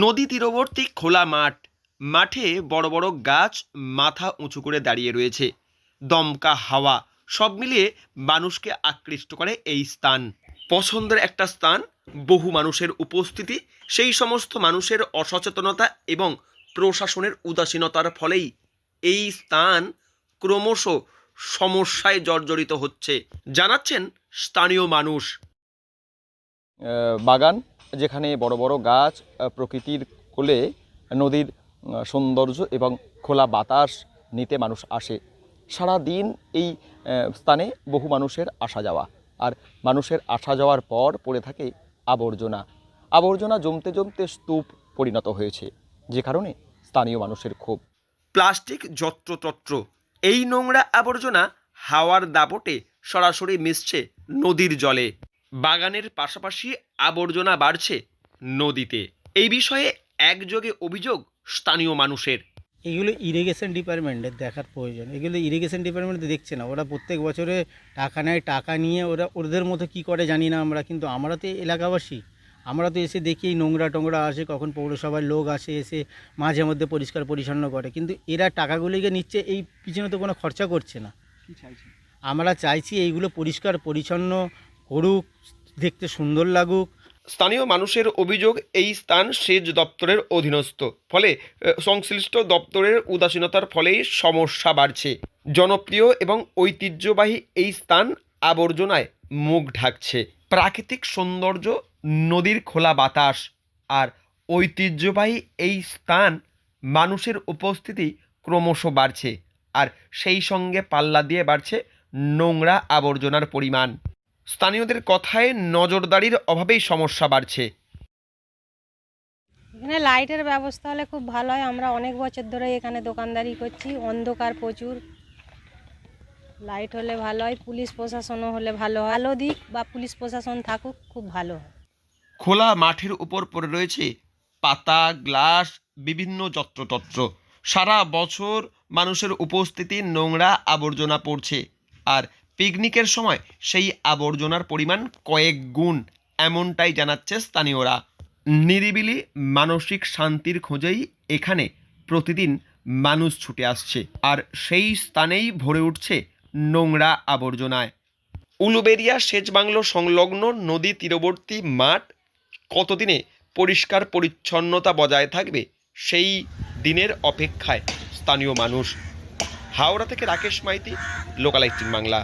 নদী তীরবর্তী খোলা মাঠ। মাঠে বড় বড় গাছ মাথা উঁচু করে দাঁড়িয়ে রয়েছে। দমকা হাওয়া, সব মিলিয়ে মানুষকে আকৃষ্ট করে এই স্থান। পছন্দের একটা স্থান, বহু মানুষের উপস্থিতি, সেই সমস্ত মানুষের অসচেতনতা এবং প্রশাসনের উদাসীনতার ফলেই এই স্থান ক্রমশ সমস্যায় জর্জরিত হচ্ছে, জানাচ্ছেন স্থানীয় মানুষ। বাগান যেখানে বড় বড় গাছ প্রকৃতির কোলে নদীর সৌন্দর্য এবং খোলা বাতাস নিতে মানুষ আসে। সারা দিন এই স্থানে বহু মানুষের আসা যাওয়া। আর মানুষের আসা যাওয়ার পর পড়ে থাকে আবর্জনা। আবর্জনা জমতে জমতে স্তূপ পরিণত হয়েছে, যে কারণে স্থানীয় মানুষের ক্ষোভ। প্লাস্টিক যত্রতত্র, এই নোংরা আবর্জনা হাওয়ার দাপটে সরাসরি মিশছে নদীর জলে। বাগানের পাশাপাশি আবর্জনা বাড়ছে নদীতে। এই বিষয়ে একযোগে অভিযোগ স্থানীয় মানুষের। এগুলো ইরিগেশন ডিপার্টমেন্টের দেখার প্রয়োজন। এগুলো ইরিগেশন ডিপার্টমেন্ট দেখছে না। ওরা প্রত্যেক বছরে টাকা নেয় টাকা নিয়ে ওরা ওদের মতো কি করে জানি না আমরা। কিন্তু আমরা তো এলাকাবাসী। আমরা তো এসে দেখি এই নোংরা টোংরা আসে কখন পৌরসভার লোক আসে এসে মাঝে মধ্যে পরিষ্কার পরিচ্ছন্ন করে। কিন্তু এরা টাকাগুলিকে নিচ্ছে এই পিছনে তো কোনো খরচা করছে না। আমরা চাইছি এইগুলো পরিষ্কার পরিচ্ছন্ন করুক দেখতে সুন্দর লাগুক। স্থানীয় মানুষের অভিযোগ, এই স্থান সেচ দপ্তরের অধীনস্থ। ফলে সংশ্লিষ্ট দপ্তরের উদাসীনতার ফলেই সমস্যা বাড়ছে। জনপ্রিয় এবং ঐতিহ্যবাহী এই স্থান আবর্জনায় মুখ ঢাকছে। প্রাকৃতিক সৌন্দর্য, নদীর খোলা বাতাস আর ঐতিহ্যবাহী এই স্থান মানুষের উপস্থিতি ক্রমশ বাড়ছে। আর সেই সঙ্গে পাল্লা দিয়ে বাড়ছে নোংরা আবর্জনার পরিমাণ। স্থানীয়দের কথায় নজরদারির অভাবেই সমস্যা বাড়ছে। এখানে লাইটের ব্যবস্থা হলে খুব ভালো হয়। আমরা অনেক বছর ধরে এখানে দোকানদারি করছি। অন্ধকার প্রচুর। লাইট হলে ভালো হয় পুলিশ প্রশাসনও হলে ভালো হয়। ভালো দিক বা পুলিশ প্রশাসন থাকুক খুব ভালো হয়। খোলা মাঠের উপর পড়ে রয়েছে পাতা গ্লাস বিভিন্ন যত্রতত্র। সারা বছর মানুষের উপস্থিতি নোংরা আবর্জনা পড়ছে। আর পিকনিকের সময় সেই আবর্জনার পরিমাণ কয়েক গুণ এমনটাই জানাচ্ছে স্থানীয়রা। নিরিবিলি মানসিক শান্তির খোঁজেই এখানে প্রতিদিন মানুষ ছুটে আসছে আর সেই স্থানেই ভরে উঠছে নোংরা আবর্জনায়। উলুবেরিয়া সেচ বাংলো সংলগ্ন নদী তীরবর্তী মাঠ কতদিনে পরিষ্কার পরিচ্ছন্নতা বজায় থাকবে সেই দিনের অপেক্ষায় স্থানীয় মানুষ। হাওড়া থেকে রাকেশ মাইতি লোকাল বাংলা।